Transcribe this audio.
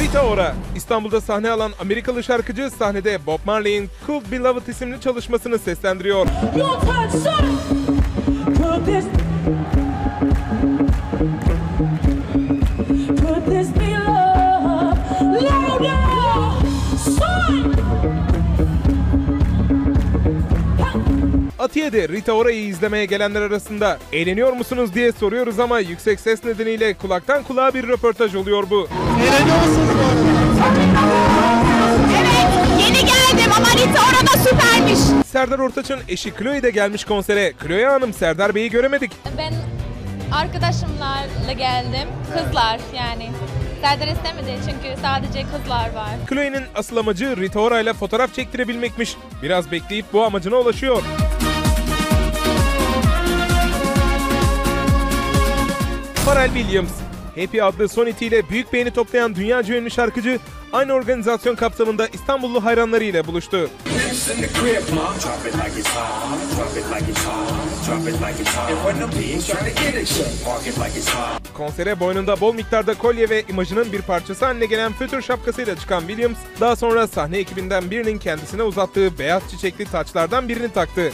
Rita Ora, İstanbul'da sahne alan Amerikalı şarkıcı sahnede Bob Marley'in Cool Beloved isimli çalışmasını seslendiriyor. Your Atiye'de Rita Ora'yı izlemeye gelenler arasında eğleniyor musunuz diye soruyoruz ama yüksek ses nedeniyle kulaktan kulağa bir röportaj oluyor bu. Evet, yeni geldim ama Rita orada süpermiş. Serdar Ortaç'ın eşi Chloe de gelmiş konsere. Chloe Hanım Serdar Bey'i göremedik. Ben arkadaşımlarla geldim. Kızlar yani. Serdar istemedi çünkü sadece kızlar var. Chloe'nin asıl amacı Rita Ora ile fotoğraf çektirebilmekmiş. Biraz bekleyip bu amacına ulaşıyor. Pharrell Williams, Happy adlı son itiyle büyük beğeni toplayan dünyaca ünlü şarkıcı aynı organizasyon kapsamında İstanbullu hayranları ile buluştu. Konsere boynunda bol miktarda kolye ve imajının bir parçası haline gelen fötür şapkasıyla çıkan Williams, daha sonra sahne ekibinden birinin kendisine uzattığı beyaz çiçekli taçlardan birini taktı.